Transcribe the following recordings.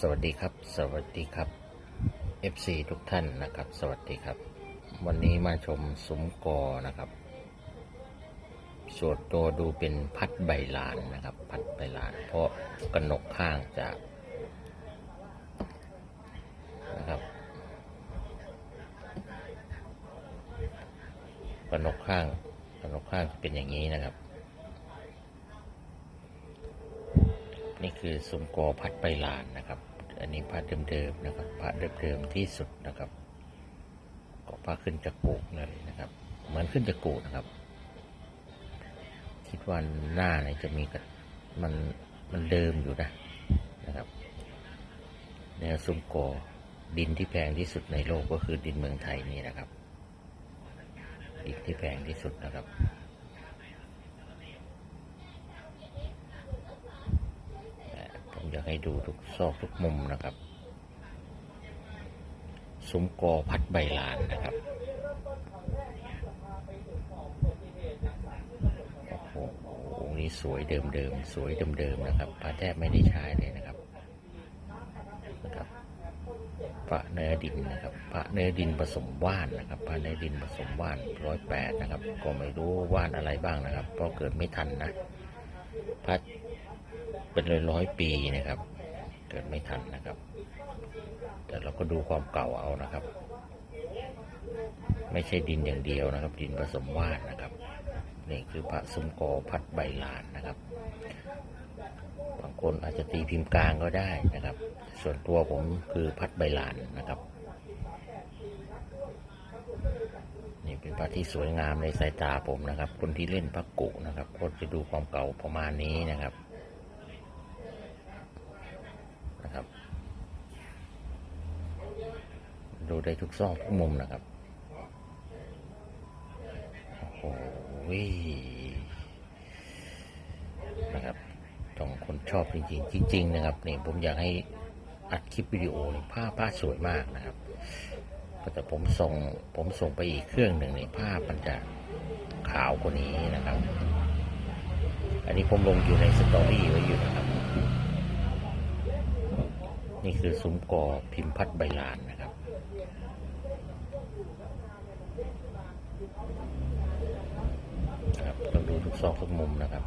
สวัสดีครับ สวัสดีครับ FC ทุกท่านนะครับ สวัสดีครับ วันนี้มาชมสมกอนะครับส่วนตัวดูเป็นพัดใบลานนะครับ พัดใบลาน เพราะกระหนกข้างจะนะครับกระหนกข้างกระหนกข้างเป็นอย่างนี้นะครับ นี่คือสมกอพัดใบลานนะครับ อันนี้พระเดิมๆนะครับพระเดิมๆที่สุดนะครับ ก็พระขึ้นจากกูกเลยนะครับ เหมือนขึ้นจากกูกนะครับ คิดว่าหน้าเนี่ยจะมีกับมันมันเดิมอยู่นะนะครับแนวสุมกดินที่แพงที่สุดในโลกก็คือดินเมืองไทยนี่นะครับดินที่แพงที่สุดนะครับ ผมอยาก ให้ดูทุกซอกทุกมุมนะครับซุ้มกอพัดใบลานนะครับโอ้โหองค์นี้สวยเดิมๆสวยเดิมๆนะครับพระแทบไม่ได้ใช้เลยนะครับนะครับพระเนื้อดินนะครับพระเนื้อดินผสมว่านนะครับพระเนื้อดินผสมว่านร้อยแปดนะครับ ก็ไม่รู้ว่านอะไรบ้างนะครับเพราะเกิดไม่ทันนะพระ เป็นร้อยร้อยปีนะครับ เกิดไม่ทันนะครับ แต่เราก็ดูความเก่าเอานะครับ ไม่ใช่ดินอย่างเดียวนะครับ ดินผสมว่านนะครับนี่คือพระสุมโกอพัดใบลานนะครับบางคนอาจจะตีพิมพ์กลางก็ได้นะครับ ส่วนตัวผมคือพัดใบลานนะครับนี่เป็นพระที่สวยงามในสายตาผมนะครับ คนที่เล่นพระกุนะครับก็จะดูความเก่าประมาณนี้นะครับ ดูได้ทุกซอกทุกมุมนะครับ โอ้โหนะครับต้องคนชอบจริงๆ จริง ๆ นะครับนี่ผมอยากให้อัดคลิปวิดีโอนี่ภาพภาพสวยมากนะครับแต่ผมส่งผมส่งไปอีกเครื่องหนึ่งนี่ภาพมันจะขาวกว่านี้นะครับ อันนี้ผมลงอยู่ในสตอรี่ไว้อยู่นะครับ นี่คือซุ้มกอพิมพ์พัดใบลานนะครับ นะครับต้องดูทุก ซอกทุกมุมนะครับ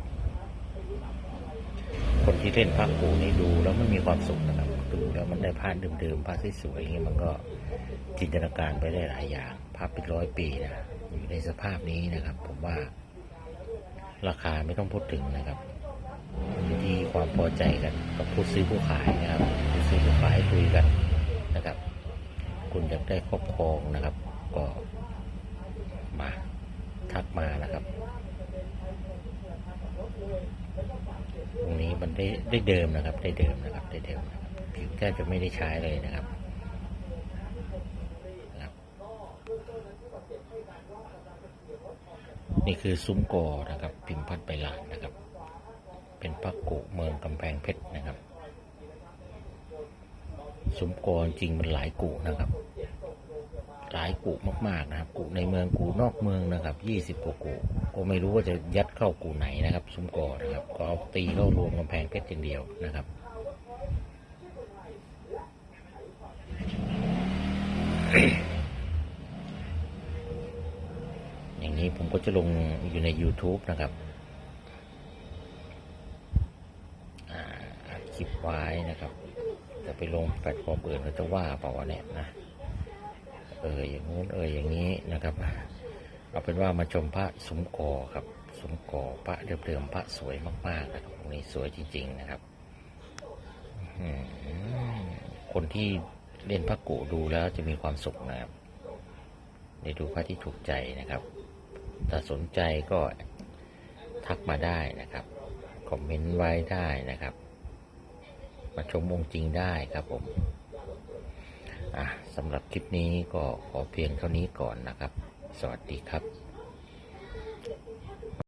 คนที่เล่นภาคกูนี่ดูแล้วมันมีความสุขนะครับ ดูแล้วมันได้ภาพเดิมๆภาพสวยๆอย่างเงี้ยมันก็จินตนาการไปได้หลายอย่างภาพเป็นร้อยปีนะอยู่ในสภาพนี้นะครับ ผมว่า ราคาไม่ต้องพูดถึงนะครับอยู่ที่ความพอใจกันกับผู้ซื้อผู้ขายนะครับผู้ซื้อผู้ขายคุยกันนะครับ คุณอยากได้ครอบครองนะครับ ก็มาทักมานะครับ ตรงนี้ มันได้ได้เดิมนะครับ ได้เดิมนะครับ ได้เดิมนะครับผิวแทบจะไม่ได้ใช้เลยนะครับนี่คือซุ้มกอนะครับ พิมพ์พัดใบลานนะครับ เป็นพระกุเมืองกำแพงเพชรนะครับ ซุ้มกอจริงมันหลายกุนะครับ หลายกุมากๆนะครับกุในเมืองกุนอกเมืองนะครับยี่สิบกว่ากุก็ไม่รู้ว่าจะยัดเข้ากุไหนนะครับ ซุ้มกอนะครับ ก็เอาตีเข้ารวมกำแพงเพชรอย่างเดียวนะครับอย่างนี้ผมก็จะลงอยู่ใน YouTube นะครับคลิปไว้นะครับ จะไปลงแพลตฟอร์มอื่นเขาจะว่าเปล่าวะเนี่ยนะ เอออย่างงู้นเอออย่างนี้นะครับ เอาเป็นว่ามาชมพระสมกอครับ สมกอพระเดิมๆพระสวยมากๆนะครับตรงนี้สวยจริง ๆนะครับคนที่เล่นพระกุดูแล้วจะมีความสุขนะครับได้ดูพระที่ถูกใจนะครับ ถ้าสนใจก็ทักมาได้นะครับ คอมเมนต์ไว้ได้นะครับ มาชมองค์จริงได้ครับผม สำหรับคลิปนี้ก็ขอเพียงเท่านี้ก่อนนะครับ สวัสดีครับ